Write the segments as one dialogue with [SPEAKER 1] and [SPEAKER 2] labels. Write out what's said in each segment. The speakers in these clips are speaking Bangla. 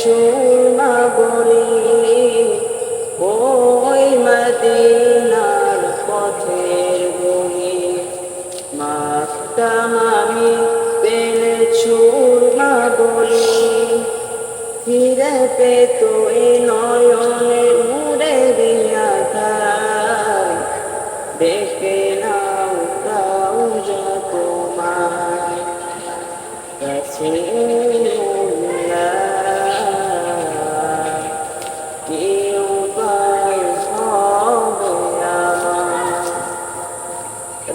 [SPEAKER 1] কাঁদে না আমার ওই মদিনার পথের ধুলি মাখতাম আমি পেলে চুমা না বলি ফিরে পেত এ নয়নে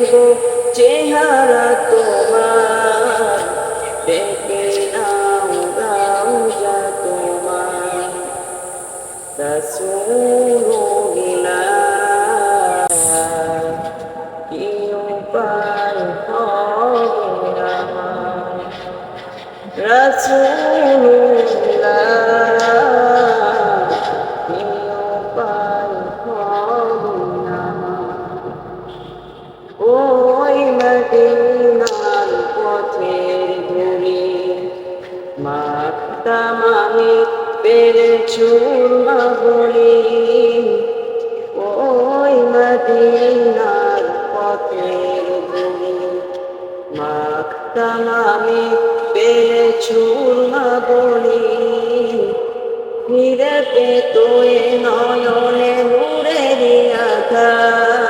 [SPEAKER 1] দেখব চেহারা তোমার। দেখে নাও গাও যা তোমার রাসূলুল্লাহ কি উপায় হবে আমার? রাসূলুল্লাহ মদিনার পথের ধুলি। মাখতাম আমি পেরে চুরমা বলি। ওই মদিনার পথের ধুলি। মাখতাম আমি পেরে চুরমা বলি। ফিরে পেত এ নয়নে নূরের আধার।